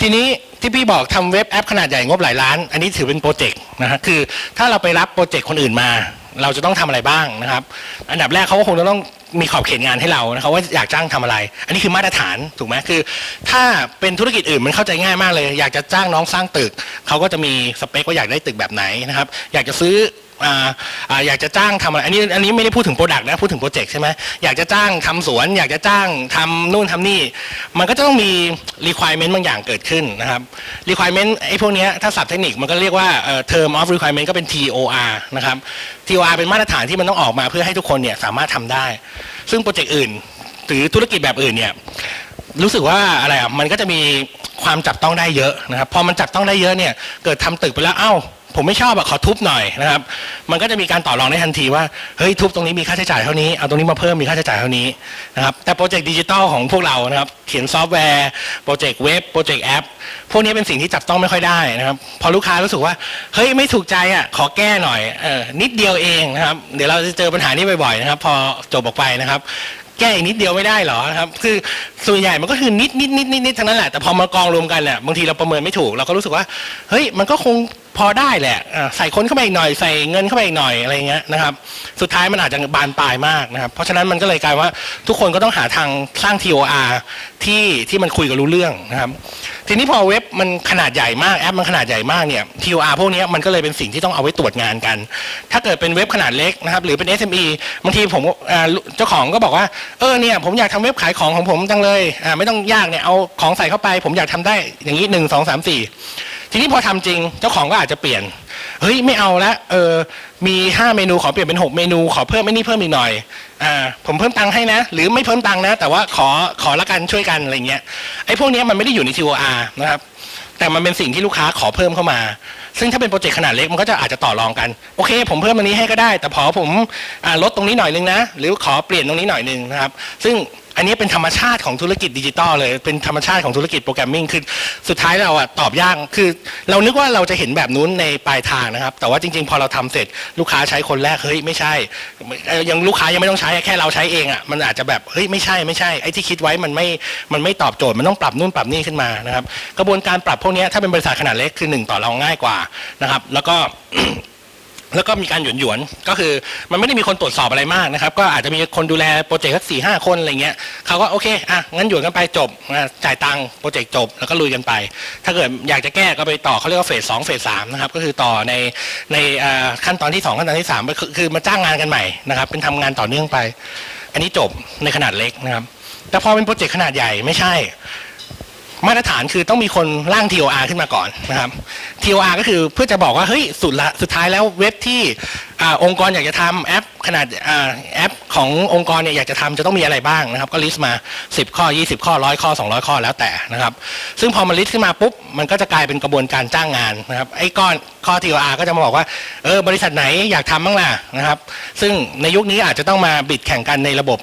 ทีนี้ ที่พี่บอกทำเว็บแอปขนาดใหญ่งบหลายล้าน อันนี้ถือเป็นโปรเจกต์นะฮะคือถ้าเราไปรับโปรเจกต์คนอื่นมา เราจะต้องทำอะไรบ้างนะครับ อันดับแรกเขาก็คงจะต้องมีขอบเขตงานให้เรานะครับว่าอยากจ้างทำอะไร อันนี้คือมาตรฐานถูกไหมคือ ถ้าเป็นธุรกิจอื่นมันเข้าใจง่ายมากเลย อยากจะจ้างน้องสร้างตึกเขาก็จะมีสเปคว่าอยากได้ตึกแบบไหนนะครับ อยากจะซื้อ อยากจะจ้างทำอะไรอันนี้อันนี้ไม่ได้พูดถึงโปรดักต์นะพูดถึงโปรเจกต์ใช่ไหมอยากจะจ้างทำสวน อยากจะจ้างทำนู่นทำนี่ มันก็จะต้องมี requirement บางอย่างเกิดขึ้นนะครับ requirement ไอ้พวกนี้ถ้าศัพท์เทคนิคมันก็เรียกว่าเอ่อ term of requirement ก็เป็น TOR นะครับ TOR เป็นมาตรฐานที่มันต้องออกมาเพื่อให้ทุกคนเนี่ยสามารถทำได้ ซึ่งโปรเจกต์อื่นหรือธุรกิจแบบอื่นเนี่ย รู้สึกว่าอะไรอะมันก็จะมีความจับต้องได้เยอะนะครับพอมันจับต้องได้เยอะเนี่ยเกิดทำตึกไปแล้วเอ้าผมไม่ชอบอะขอทุบหน่อยนะครับ มันก็จะมีการต่อรองได้ทันทีว่า เฮ้ยทุบตรงนี้มีค่าใช้จ่ายเท่านี้ เอาตรงนี้มาเพิ่มมีค่าใช้จ่ายเท่านี้นะครับ แต่โปรเจกต์ดิจิตอลของพวกเรานะครับ เขียนซอฟต์แวร์ โปรเจกต์เว็บ โปรเจกต์แอป พวกนี้เป็นสิ่งที่จับต้องไม่ค่อยได้นะครับ พอลูกค้ารู้สึกว่า เฮ้ยไม่ถูกใจอะขอแก้หน่อย เออนิดเดียวเองนะครับ เดี๋ยวเราจะเจอปัญหานี้บ่อยๆนะครับ พอจบออกไปนะครับ แก้อีกนิดเดียวไม่ได้เหรอครับ คือส่วนใหญ่มันก็คือนิดนิดนิดนิดนิดทั้งนั้นแหละแต่พอมากองรวมกันเนี่ยบางทีเราประเมินไม่ถูกเราก็รู้สึกว่าเฮ้ยมันก็คง พอได้แหละอ่าใส่คนเข้าไปอีกหน่อยใส่เงินเข้าไปอีกหน่อยอะไรเงี้ยนะครับ สุดท้ายมันอาจจะบานปลายมากนะครับ เพราะฉะนั้นมันก็เลยกลายว่าทุกคนก็ต้องหาทางสร้าง TOR ที่ที่มันคุยกันรู้เรื่องนะครับ ทีนี้พอเว็บมันขนาดใหญ่มากแอปมันขนาดใหญ่มากเนี่ย TOR พวกเนี้ยมันก็เลยเป็นสิ่งที่ต้องเอาไว้ตรวจงานกัน ถ้าเกิดเป็นเว็บขนาดเล็กนะครับ หรือเป็น SME บางทีผมอ่าเจ้าของก็บอกว่าเออเนี่ยผมอยากทำเว็บขายของของผมจังเลยอ่าไม่ต้องยากเนี่ยเอาของใส่เข้าไป ผมอยากทำได้อย่างนี้หนึ่งสองสามสี่ ทีนี้พอทำจริงเจ้าของก็อาจจะเปลี่ยน เฮ้ยไม่เอาละเออมีห้าเมนูขอเปลี่ยนเป็นหกเมนู ขอเพิ่มไอ้นี่เพิ่มอีกหน่อยอ่าผมเพิ่มตังค์ให้นะ หรือไม่เพิ่มตังค์นะ แต่ว่าขอขอละกันช่วยกันอะไรเงี้ยไอ้พวกนี้มันไม่ได้อยู่ใน TOR นะครับแต่มันเป็นสิ่งที่ลูกค้าขอเพิ่มเข้ามา ซึ่งถ้าเป็นโปรเจกต์ขนาดเล็กมันก็จะอาจจะต่อรองกัน โอเค ผมเพิ่มอันนี้ให้ก็ได้ แต่พอผมอลดตรงนี้หน่อยนึงนะ หรือขอเปลี่ยนตรงนี้หน่อยนึงนะครับ ซึ่ง อันนี้เป็นธรรมชาติของธุรกิจดิจิตอลเลย เป็นธรรมชาติของธุรกิจโปรแกรมมิ่งคือสุดท้ายเราอะตอบยากคือ เรานึกว่าเราจะเห็นแบบนู้นในปลายทางนะครับ แต่ว่าจริง ๆ พอเราทำเสร็จลูกค้าใช้คนแรกเฮ้ยไม่ใช่ ยังลูกค้ายังไม่ต้องใช้แค่เราใช้เองอะมันอาจจะแบบเฮ้ยไม่ใช่ไม่ใช่ไอ้ที่คิดไว้มันไม่มันไม่ตอบโจทย์มันต้องปรับนู่นปรับนี่ขึ้นมานะครับ กระบวนการปรับพวกนี้ถ้าเป็นบริษัทขนาดเล็กคือหนึ่งต่อรองง่ายกว่านะครับ แล้วก็ แล้วก็มีการหยวนหยวนก็คือมันไม่ได้มีคนตรวจสอบอะไรมากนะครับ ก็อาจจะมีคนดูแลโปรเจกต์สักสี่ห้าคนอะไรเงี้ยเขาก็โอเคอะงั้นหยวนกันไปจบจ่ายตังค์โปรเจกต์จบแล้วก็ลุยกันไป ถ้าเกิดอยากจะแก้ก็ไปต่อเขาเรียกว่าเฟสสองเฟสสามนะครับก็คือต่อในในขั้นตอนที่สองขั้นตอนที่สามคือคือมาจ้างงานกันใหม่นะครับเป็นทำงานต่อเนื่องไป อันนี้จบในขนาดเล็กนะครับแต่พอเป็นโปรเจกต์ขนาดใหญ่ไม่ใช่ มาตรฐานคือต้องมีคนร่าง TOR ขึ้นมาก่อนนะครับ TOR ก็คือเพื่อจะบอกว่าเฮ้ยสุดละสุดท้ายแล้วเว็บที่อองค์กรอยากจะทำแอปขนาดอาแอปขององค์กรเนี่ยอยากจะทำจะต้องมีอะไรบ้างนะครับ ก็ลิสต์มา 10 ข้อ 20 ข้อ 100 ข้อ 200 ข้อแล้วแต่นะครับ ซึ่งพอมันลิสต์ขึ้นมาปุ๊บ มันก็จะกลายเป็นกระบวนการจ้างงานนะครับไอ้ก้อนข้อ TOR ก็จะมาบอกว่าเออบริษัทไหนอยากทำบ้างล่ะนะครับ ซึ่งในยุคนี้อาจจะต้องมาบิดแข่งกันในระบบ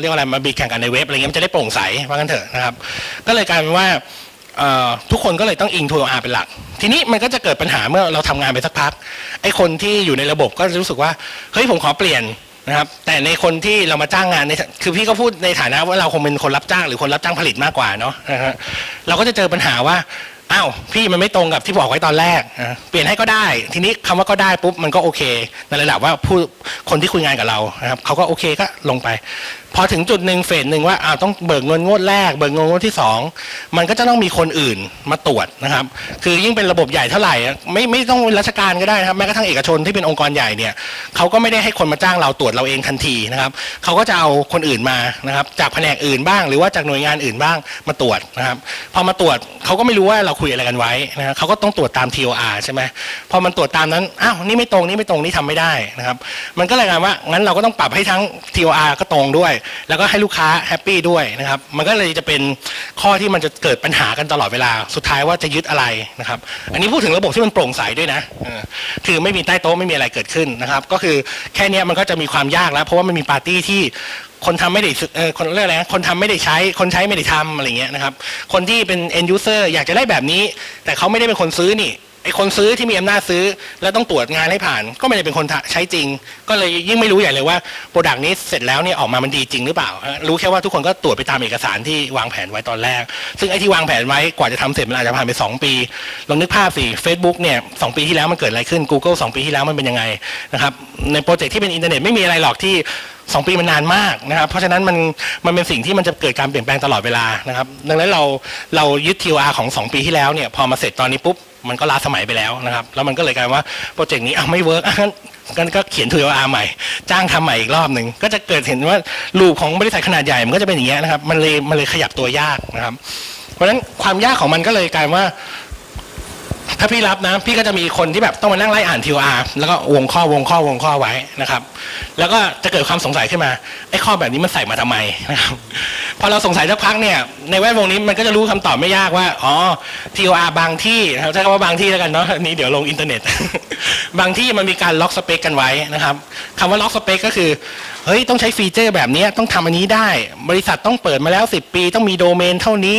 เรียกว่าอะไรมาบิดแข่งกันในเว็บอะไรเงี้ยมันจะได้โปร่งใสว่ากันเถอะนะครับ ก็เลยกลายเป็นว่าทุกคนก็เลยต้องอิง TOR เป็นหลัก ทีนี้มันก็จะเกิดปัญหาเมื่อเราทำงานไปสักพักไอ้คนที่อยู่ในระบบก็จะรู้สึกว่าเฮ้ยผมขอเปลี่ยนนะครับแต่ในคนที่เรามาจ้างงานในคือพี่ก็พูดในฐานะว่าเราคงเป็นคนรับจ้างหรือคนรับจ้างผลิตมากกว่าเนาะนะฮะเราก็จะเจอปัญหาว่าอ้าวพี่มันไม่ตรงกับที่บอกไว้ตอนแรกอะเปลี่ยนให้ก็ได้ ทีนี้คำว่าก็ได้ปุ๊บมันก็โอเค ในระดับว่าผู้คนที่คุยงานกับเรานะครับเขาก็โอเคก็ลงไป พอถึงจุดหนึ่งเฟสหนึ่งว่าอ้าวต้องเบิกเงินงวดแรก เบิกเงินงวดที่สองมันก็จะต้องมีคนอื่นมาตรวจนะครับ คือยิ่งเป็นระบบใหญ่เท่าไหร่ไม่ไม่ต้องราชการก็ได้นะครับแม้กระทั่งเอกชนที่เป็นองค์กรใหญ่เนี่ยเขาก็ไม่ได้ให้คนมาจ้างเราตรวจเราเองทันทีนะครับเขาก็จะเอาคนอื่นมานะครับ จากแผนกอื่นบ้าง หรือว่าจากหน่วยงานอื่นบ้างมาตรวจนะครับ พอมาตรวจเขาก็ไม่รู้ว่าเราคุยอะไรกันไว้นะเขาก็ต้องตรวจตาม TOR ใช่ไหมพอมันตรวจตามนั้นอ้าวนี่ไม่ตรงนี่ไม่ตรงนี่ทำไม่ได้นะครับ มันก็เลยกลายว่างั้นเราก็ต้องปรับให้ทั้ง TOR ก็ตรงด้วยแล้วก็ให้ลูกค้าแฮปปี้ด้วยนะครับ มันก็เลยจะเป็นข้อที่มันจะเกิดปัญหากันตลอดเวลา สุดท้ายว่าจะยึดอะไรนะครับ อันนี้พูดถึงระบบที่มันโปร่งใสด้วยนะคือไม่มีใต้โต๊ะไม่มีอะไรเกิดขึ้นนะครับ ก็คือแค่นี้มันก็จะมีความยากแล้ว เพราะว่ามันมีปาร์ตี้ที่คนทำไม่ได้เออคนเรียกอะไรนะคนทำไม่ได้ใช้ คนใช้ไม่ได้ทำอะไรเงี้ยนะครับ คนที่เป็น end user อยากจะได้แบบนี้ แต่เขาไม่ได้เป็นคนซื้อนี่ ไอคนซื้อที่มีอำนาจซื้อ แล้วต้องตรวจงานให้ผ่าน ก็ไม่ได้เป็นคนใช้จริง ก็เลยยิ่งไม่รู้ใหญ่เลยว่าโปรดักต์นี้เสร็จแล้วเนี่ยออกมามันดีจริงหรือเปล่า รู้แค่ว่าทุกคนก็ตรวจไปตามเอกสารที่วางแผนไว้ตอนแรก ซึ่งไอที่วางแผนไว้กว่าจะทำเสร็จมันอาจจะผ่านไป 2 ปีลองนึกภาพสิ Facebook เนี่ยสปีที่แล้วมันเกิดอะไรขึ้น Google 2 ปีที่แล้วมันเป็นยังไงนะครับในโปรเจกต์ที่เป็นอินเทอร์เน็ตไม่มีอะไรหรอกที่สองปีมันนานมากนะครับ เพราะฉะนั้นมันมันเป็นสิ่งที่มันจะเกิดการเปลี่ยนแปลงตลอดเวลานะครับ ดังนั้นเราเรายึด TOR ของ 2 ปีที่แล้วเนี่ยพอมาเสร็จตอนนี้ปุ๊บ มันก็ล้าสมัยไปแล้วนะครับ แล้วมันก็เลยกลายว่าโปรเจกต์นี้อะไม่เวิร์กอะงั้นงั้นก็เขียน TOR ใหม่ จ้างทำใหม่อีกรอบหนึ่งก็จะเกิดเห็นว่าลูปของบริษัทขนาดใหญ่มันก็จะเป็นอย่างเงี้ยนะครับ มันเลยมันเลยขยับตัวยากนะครับ เพราะฉะนั้นความยากของมันก็เลยกลายว่า ถ้าพี่รับนะพี่ก็จะมีคนที่แบบต้องมานั่งไล่อ่าน TOR แล้วก็วงข้อวงข้อวงข้อไว้นะครับ แล้วก็จะเกิดความสงสัยขึ้นมาไอ้ข้อแบบนี้มันใส่มาทำไมนะครับ พอเราสงสัยสักพักเนี่ยในแวดวงนี้มันก็จะรู้คำตอบไม่ยากว่าอ๋อ TOR บางที่นะครับใช้คำว่าบางที่แล้วกันเนาะนี้เดี๋ยวลงอินเทอร์เน็ต บางที่มันมีการล็อกสเปคกันไว้นะครับคำว่าล็อกสเปคก็คือเฮ้ยต้องใช้ฟีเจอร์แบบเนี้ยต้องทำอันนี้ได้ บริษัทต้องเปิดมาแล้ว 10 ปี ต้องมีโดเมนเท่านี้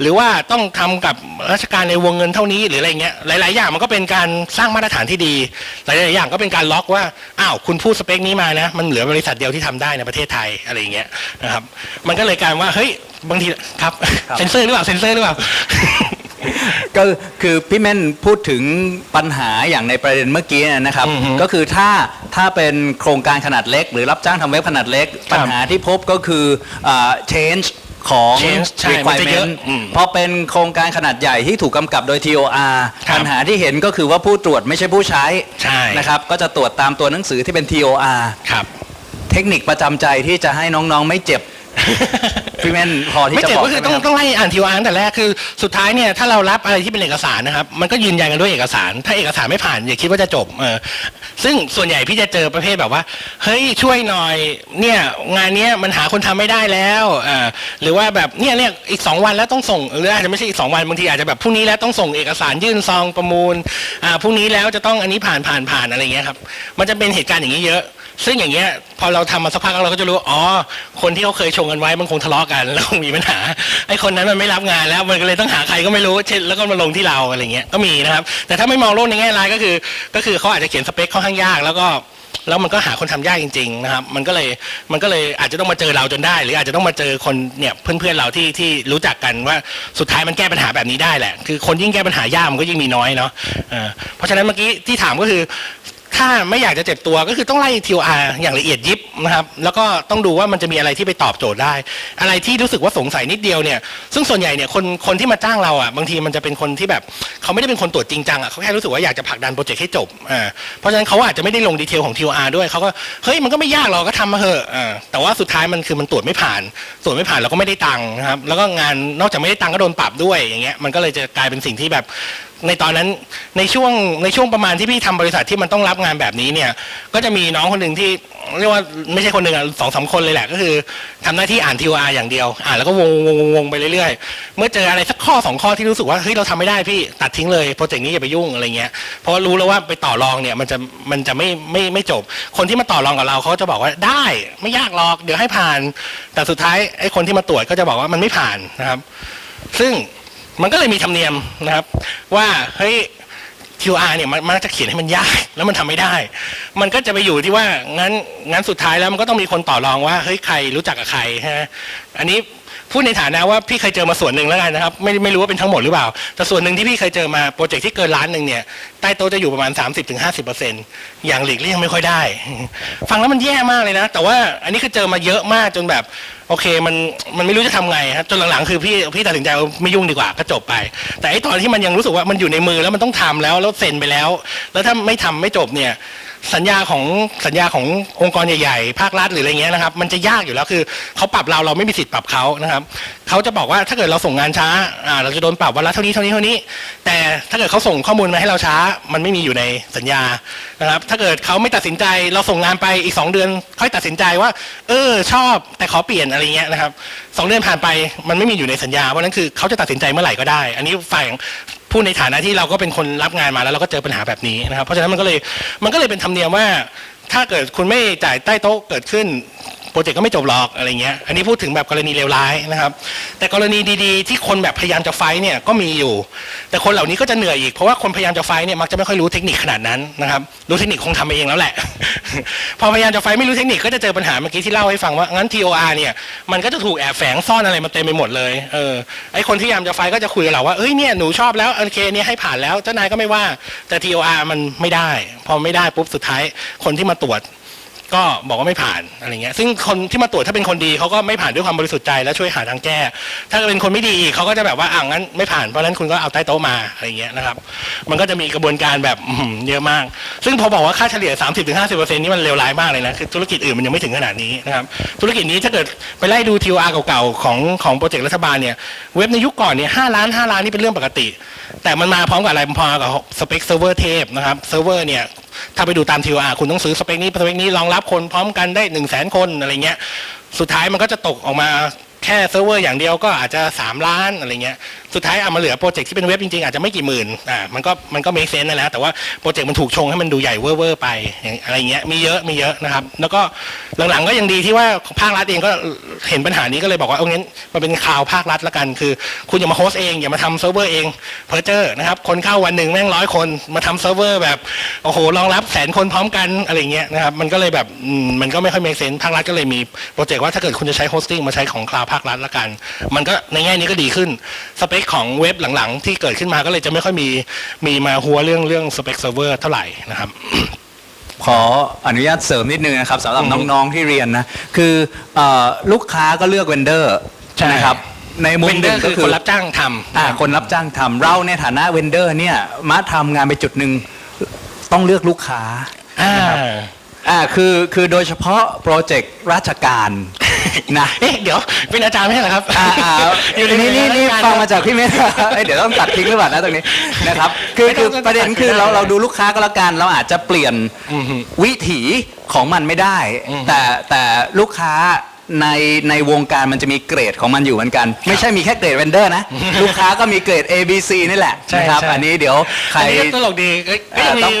หรือว่าต้องทำกับราชการในวงเงินเท่านี้หรืออะไรเงี้ยหลาย ๆ อย่างมันก็เป็นการสร้างมาตรฐานที่ดี หลาย ๆ อย่างก็เป็นการล็อกว่าอ้าวคุณพูดสเปคนี้มานะมันเหลือบริษัทเดียวที่ทำได้ในประเทศไทยอะไรอย่างเงี้ยนะครับมันก็เลยกลายว่าเฮ้ยบางทีครับครับเซนเซอร์หรือเปล่าเซนเซอร์หรือเปล่า ก็คือพี่เม่นพูดถึงปัญหาอย่างในประเด็นเมื่อกี้นะครับ อือฮึก็คือถ้าถ้าเป็นโครงการขนาดเล็ก หรือรับจ้างทำเว็บขนาดเล็กครับปัญหาที่พบก็คืออ่า change ของ change ใช่มันจะเยอะ requirement อืมพอเป็นโครงการขนาดใหญ่ที่ถูกกำกับโดย TOR ครับปัญหาที่เห็นก็คือว่าผู้ตรวจไม่ใช่ผู้ใช้ใช่ นะครับก็จะตรวจตามตัวหนังสือที่เป็น TOR ครับ เทคนิคประจำใจที่จะให้น้องๆไม่เจ็บ พี่เม่นพอที่ไม่จะเจ็บบอกก็คือได้ไหมต้องครับต้องไล่อ่านทีวานแต่แรกคือสุดท้ายเนี่ยถ้าเรารับอะไรที่เป็นเอกสารนะครับมันก็ยืนยันกันด้วยเอกสาร ถ้าเอกสารไม่ผ่านอย่าคิดว่าจะจบเออซึ่งส่วนใหญ่พี่จะเจอประเภทแบบว่าเฮ้ยช่วยหน่อยเนี่ยงานเนี้ยมันหาคนทำไม่ได้แล้วอ่าหรือว่าแบบเนี่ยเนี่ยอีกสองวันแล้วต้องส่งหรืออาจจะไม่ใช่อีกสองวันบางทีอาจจะแบบพรุ่งนี้แล้วต้องส่งเอกสารยื่นซองประมูลอ่าพรุ่งนี้แล้วจะต้องอันนี้ผ่านผ่านผ่านอะไรเงี้ยครับมันจะเป็นเหตุการณ์อย่างนี้เยอะ ซึ่งอย่างเงี้ยพอเราทำมาสักพักเราก็จะรู้อ๋อคนที่เขาเคยชงกันไว้มันคงทะเลาะกัน แล้วคงมีปัญหาไอ้คนนั้นมันไม่รับงานแล้วมันก็เลยต้องหาใครก็ไม่รู้เช่นแล้วก็มาลงที่เราอะไรเงี้ยก็มีนะครับ แต่ถ้าไม่มองโลกในแง่ร้ายก็คือ ก็คือเขาอาจจะเขียนสเปคค่อนข้างยาก แล้วก็แล้วมันก็หาคนทำยากจริง ๆ นะครับ มันก็เลยมันก็เลยอาจจะต้องมาเจอเราจนได้ หรืออาจจะต้องมาเจอคนเนี่ยเพื่อนๆเราที่ที่รู้จักกันว่าสุดท้ายมันแก้ปัญหาแบบนี้ได้แหละ คือคนยิ่งแก้ปัญหายากมันก็ยิ่งมีน้อยเนาะเออเพราะฉะนั้นเมื่อกี้ที่ถามก็คือ ถ้าไม่อยากจะเจ็บตัวก็คือต้องไล่ TOR อย่างละเอียดยิบนะครับ แล้วก็ต้องดูว่ามันจะมีอะไรที่ไปตอบโจทย์ได้ อะไรที่รู้สึกว่าสงสัยนิดเดียวเนี่ย ซึ่งส่วนใหญ่เนี่ยคนคนที่มาจ้างเราอะบางทีมันจะเป็นคนที่แบบเขาไม่ได้เป็นคนตรวจจริงจังอะเขาแค่รู้สึกว่าอยากจะผลักดันโปรเจกต์ให้จบอ่าเพราะฉะนั้นเขาอาจจะไม่ได้ลงดีเทลของ TOR ด้วยเขาก็เฮ้ยมันก็ไม่ยากหรอกก็ทำมาเถอะอ่าแต่ว่าสุดท้ายมันคือมันตรวจไม่ผ่านตรวจไม่ผ่านเราก็ไม่ได้ตังค์นะครับแล้วก็งานนอกจากไม่ได้ตังค์ก็โดนปรับด้วยอย่างเงี้ยมันก็เลยจะกลายเป็นสิ่งที่แบบในตอนนั้นในช่วงในช่วงประมาณที่พี่ทำบริษัทที่มันต้องรับงานแบบนี้เนี่ย ก็จะมีน้องคนหนึ่งที่เรียกว่าไม่ใช่คนหนึ่งอะสองสามคนเลยแหละก็คือทำหน้าที่อ่าน TOR อย่างเดียว อ่านแล้วก็วงวงวงไปเรื่อยๆ เมื่อเจออะไรสักข้อสองข้อที่รู้สึกว่าเฮ้ยเราทำไม่ได้พี่ตัดทิ้งเลยโปรเจกต์นี้อย่าไปยุ่งอะไรเงี้ยเพราะว่ารู้แล้วว่าไปต่อรองเนี่ยมันจะมันจะไม่ไม่ไม่จบ คนที่มาต่อรองกับเราเขาจะบอกว่าได้ไม่ยากหรอกเดี๋ยวให้ผ่าน แต่สุดท้ายไอ้คนที่มาตรวจก็จะบอกว่ามันไม่ผ่านนะครับ ซึ่ง มันก็เลยมีธรรมเนียมนะครับ ว่าเฮ้ย QR เนี่ยมันมักจะเขียนให้มันยากแล้วมันทำไม่ได้ มันก็จะไปอยู่ที่ว่างั้นงั้นสุดท้ายแล้วมันก็ต้องมีคนต่อรองว่าเฮ้ยใครรู้จักกับใครฮะอันนี้ พูดในฐานะว่าพี่เคยเจอมาส่วนหนึ่งแล้วกันนะครับ ไม่ไม่รู้ว่าเป็นทั้งหมดหรือเปล่า แต่ส่วนหนึ่งที่พี่เคยเจอมาโปรเจกต์ที่เกินล้านหนึ่งเนี่ยใต้โต๊ะจะอยู่ประมาณ 30-50%อย่างหลีกเลี่ยงไม่ค่อยได้ ฟังแล้วมันแย่มากเลยนะ แต่ว่าอันนี้คือเจอมาเยอะมากจนแบบโอเคมันมันไม่รู้จะทำไงครับจนหลังๆคือพี่พี่ตัดสินใจไม่ยุ่งดีกว่าก็จบไป แต่ไอ้ตอนที่มันยังรู้สึกว่ามันอยู่ในมือแล้วมันต้องทำแล้วแล้วเซ็นไปแล้ว แล้วถ้าไม่ทำไม่จบเนี่ย สัญญาของสัญญาขององค์กรใหญ่ๆ ภาครัฐหรืออะไรเงี้ยนะครับ มันจะยากอยู่แล้วคือเขาปรับเราเราไม่มีสิทธิ์ปรับเขานะครับเขาจะบอกว่าถ้าเกิดเราส่งงานช้าอ่าเราจะโดนปรับวันละเท่านี้เท่านี้เท่านี้ แต่ถ้าเกิดเขาส่งข้อมูลมาให้เราช้า มันไม่มีอยู่ในสัญญานะครับ ถ้าเกิดเขาไม่ตัดสินใจเราส่งงานไปอีกสองเดือน ค่อยตัดสินใจว่า เออชอบแต่ขอเปลี่ยนอะไรเงี้ยนะครับสองเดือนผ่านไปมันไม่มีอยู่ในสัญญาเพราะนั้นคือเขาจะตัดสินใจเมื่อไหร่ก็ได้ อันนี้ฝ่าย พูดในฐานะที่เราก็เป็นคนรับงานมาแล้วเราก็เจอปัญหาแบบนี้นะครับ เพราะฉะนั้นมันก็เลยมันก็เลยเป็นธรรมเนียมว่า ถ้าเกิดคุณไม่จ่ายใต้โต๊ะเกิดขึ้น ปรเจกต์ก็ไม่จบหรอกอะไรเงี้ยอันนี้พูดถึงแบบกรณีเลวร้ายนะครับ แต่กรณีดีๆ ที่คนแบบพยายามจะไฟเนี่ยก็มีอยู่ แต่คนเหล่านี้ก็จะเหนื่อยอีกเพราะว่าคนพยายามจะไฟเนี่ยมักจะไม่ค่อยรู้เทคนิคขนาดนั้นนะครับรู้เทคนิคคงทำเองแล้วแหละ พอพยายามจะไฟไม่รู้เทคนิคก็จะเจอปัญหาเมื่อกี้ที่เล่าให้ฟังว่างั้น TOR เนี่ยมันก็จะถูกแอบแฝงซ่อนอะไรมาเต็มไปหมดเลยเออไอคนที่พยายามจะไฟก็จะคุยกับเราว่าเอ้ยเนี่ยหนูชอบแล้วโอเคเนี่ยให้ผ่านแล้วเจ้านายก็ไม่ว่าแต่ TOR มันไม่ได้ พอไม่ได้ปุ๊บสุดท้ายคนที่มาตรวจ ก็บอกว่าไม่ผ่านอะไรเงี้ยซึ่งคนที่มาตรวจถ้าเป็นคนดีเขาก็ไม่ผ่านด้วยความบริสุทธิ์ใจและช่วยหาทางแก้ ถ้าเป็นคนไม่ดีเขาก็จะแบบว่าอ่างั้นไม่ผ่านเพราะนั้นคุณก็เอาใต้โต๊ะมาอะไรเงี้ยนะครับมันก็จะมีกระบวนการแบบเยอะมาก ซึ่งพอบอกว่าค่าเฉลี่ย 30-50%นี่มันเลวร้ายมากเลยนะคือธุรกิจอื่นมันยังไม่ถึงขนาดนี้นะครับธุรกิจนี้ถ้าเกิดไปไล่ดู TOR เก่าๆของของโปรเจกต์รัฐบาลเนี่ยเว็บในยุคก่อนเนี่ยห้าล้านห้าล้านนี่เป็นเรื่องปกติ แต่มันมาพร้อมกับอะไรพร้อมกับสเปคเซิร์ฟเวอร์เทปนะครับเซิร์ฟเวอร์เนี่ย ถ้าไปดูตาม TOR คุณต้องซื้อสเปคนี้สเปคนี้รองรับคนพร้อมกันได้1นึ่งแสนคนอะไรเงี้ย สุดท้ายมันก็จะตกออกมาแค่เซิร์ฟเวอร์อย่างเดียวก็อาจจะ 3 ล้านอะไรเงี้ย สุดท้ายเอามาเหลือโปรเจกต์ที่เป็นเว็บจริงๆ อาจจะไม่กี่หมื่นอ่ามันก็มันก็เมคเซนนะนะแต่ว่าโปรเจกต์มันถูกชงให้มันดูใหญ่เว่อร์ไปอย่างอะไรเงี้ยมีเยอะมีเยอะนะครับ แล้วก็หลังๆก็ยังดีที่ว่าภาครัฐเองก็เห็นปัญหานี้ก็เลยบอกว่าเอางั้นมันเป็นข่าวภาครัฐละกันคือ คุณอย่ามาโฮสต์เองอย่ามาทำเซิร์ฟเวอร์เองเพอร์เจอร์นะครับคนเข้าวันหนึ่งแม่งร้อยคนมาทำเซิร์ฟเวอร์แบบโอ้โหรองรับแสนคนพร้อมกันอะไรเงี้ยนะครับมันก็เลยแบบมันก็ไม่ค่อยเมคเซนภาครัฐก็เลยมีโปรเจกต์ว่าถ้าเกิดคุณจะใช้โฮสติ้งมาใช้ของคลาวภาครัฐละกัน มันก็ในแง่นี้ก็ดีขึ้นสเปคของเว็บหลังๆ ที่เกิดขึ้นมาก็เลยจะไม่ค่อยมีมีมาหัวเรื่องเรื่องสเปคเซิร์ฟเวอร์เท่าไหร่นะครับขออนุญาตเสริมนิดนึงนะครับสำหรับอือฮึน้องๆที่เรียนนะคือเอ่อลูกค้าก็เลือกเวนเดอร์ใช่นะครับในมุมเวนหเดอนึ่งร์ก็คือคืคอนรับจ้างทำอ่าคนรับจ้างทำเราในฐานะเวนเดอร์เนี่ยมาทำงานไปจุดหนึ่งต้องเลือกลูกค้าอ่าอ่าคือคือโดยเฉพาะโปรเจกต์ราชการ นะเอ๊ะเดี๋ยวเป็นอาจารย์ไม่ใช่เหรอครับอ่าอ่าอยู่ในนี่นี่นี่รายการฟังมาจากพี่เมธเอ้ยเดี๋ยวต้องตัดทิ้งหรือเปล่านะตรงนี้นะครับคือไม่ต้คือองประเด็นคือตัดทิ้งเราได้เราดูลูกค้าก็แล้วกันเราอาจจะเปลี่ยนอือฮึวิถีของมันไม่ได้อือฮึแต่แต่ลูกค้าในในวงการมันจะมีเกรดของมันอยู่เหมือนกัน ไม่ใช่มีแค่เกรดเวนเดอร์นะ ลูกค้าก็มีเกรด A B C นี่แหละใช่นะครับใช่อันนี้เดี๋ยวใครอันนี้ก็ตลกดีเอ้ยก็อ่ายังมีต้อง